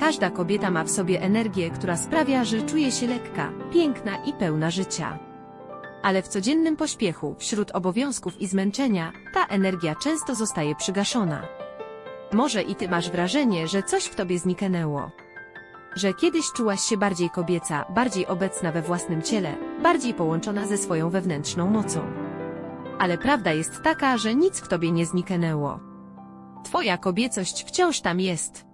Każda kobieta ma w sobie energię, która sprawia, że czuje się lekka, piękna i pełna życia. Ale w codziennym pośpiechu, wśród obowiązków i zmęczenia, ta energia często zostaje przygaszona. Może i ty masz wrażenie, że coś w tobie zniknęło. Że kiedyś czułaś się bardziej kobieca, bardziej obecna we własnym ciele, bardziej połączona ze swoją wewnętrzną mocą. Ale prawda jest taka, że nic w tobie nie zniknęło. Twoja kobiecość wciąż tam jest.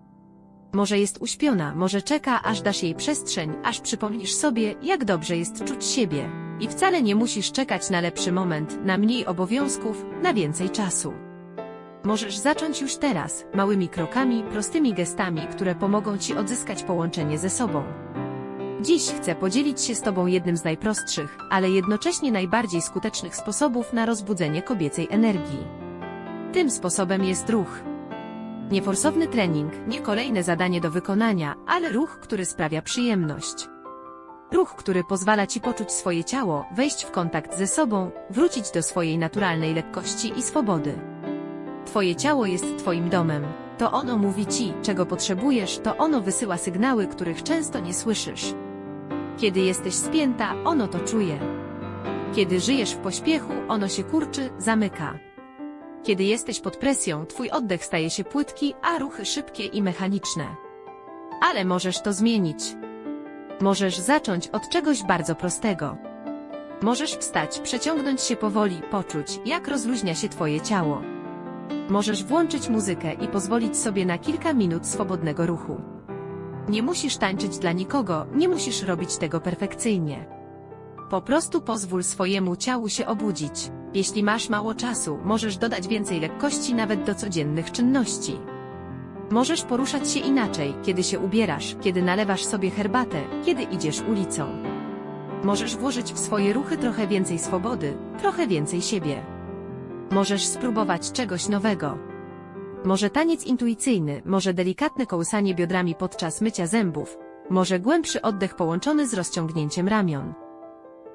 Może jest uśpiona, może czeka, aż dasz jej przestrzeń, aż przypomnisz sobie, jak dobrze jest czuć siebie. I wcale nie musisz czekać na lepszy moment, na mniej obowiązków, na więcej czasu. Możesz zacząć już teraz, małymi krokami, prostymi gestami, które pomogą Ci odzyskać połączenie ze sobą. Dziś chcę podzielić się z Tobą jednym z najprostszych, ale jednocześnie najbardziej skutecznych sposobów na rozbudzenie kobiecej energii. Tym sposobem jest ruch. Nieforsowny trening, nie kolejne zadanie do wykonania, ale ruch, który sprawia przyjemność. Ruch, który pozwala Ci poczuć swoje ciało, wejść w kontakt ze sobą, wrócić do swojej naturalnej lekkości i swobody. Twoje ciało jest Twoim domem. To ono mówi Ci, czego potrzebujesz, to ono wysyła sygnały, których często nie słyszysz. Kiedy jesteś spięta, ono to czuje. Kiedy żyjesz w pośpiechu, ono się kurczy, zamyka. Kiedy jesteś pod presją, Twój oddech staje się płytki, a ruchy szybkie i mechaniczne. Ale możesz to zmienić. Możesz zacząć od czegoś bardzo prostego. Możesz wstać, przeciągnąć się powoli, poczuć, jak rozluźnia się Twoje ciało. Możesz włączyć muzykę i pozwolić sobie na kilka minut swobodnego ruchu. Nie musisz tańczyć dla nikogo, nie musisz robić tego perfekcyjnie. Po prostu pozwól swojemu ciału się obudzić. Jeśli masz mało czasu, możesz dodać więcej lekkości nawet do codziennych czynności. Możesz poruszać się inaczej, kiedy się ubierasz, kiedy nalewasz sobie herbatę, kiedy idziesz ulicą. Możesz włożyć w swoje ruchy trochę więcej swobody, trochę więcej siebie. Możesz spróbować czegoś nowego. Może taniec intuicyjny, może delikatne kołysanie biodrami podczas mycia zębów, może głębszy oddech połączony z rozciągnięciem ramion.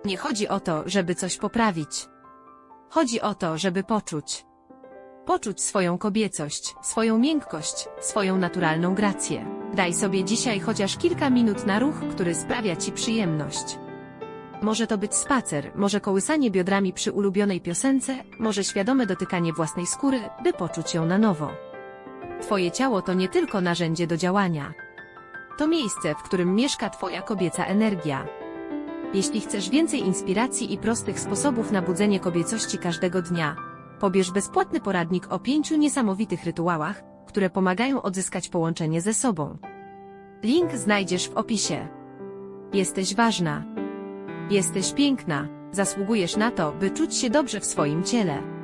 Nie chodzi o to, żeby coś poprawić. Chodzi o to, żeby poczuć. Poczuć swoją kobiecość, swoją miękkość, swoją naturalną grację. Daj sobie dzisiaj chociaż kilka minut na ruch, który sprawia Ci przyjemność. Może to być spacer, może kołysanie biodrami przy ulubionej piosence, może świadome dotykanie własnej skóry, by poczuć ją na nowo. Twoje ciało to nie tylko narzędzie do działania. To miejsce, w którym mieszka Twoja kobieca energia. Jeśli chcesz więcej inspiracji i prostych sposobów na budzenie kobiecości każdego dnia, pobierz bezpłatny poradnik o pięciu niesamowitych rytuałach, które pomagają odzyskać połączenie ze sobą. Link znajdziesz w opisie. Jesteś ważna. Jesteś piękna. Zasługujesz na to, by czuć się dobrze w swoim ciele.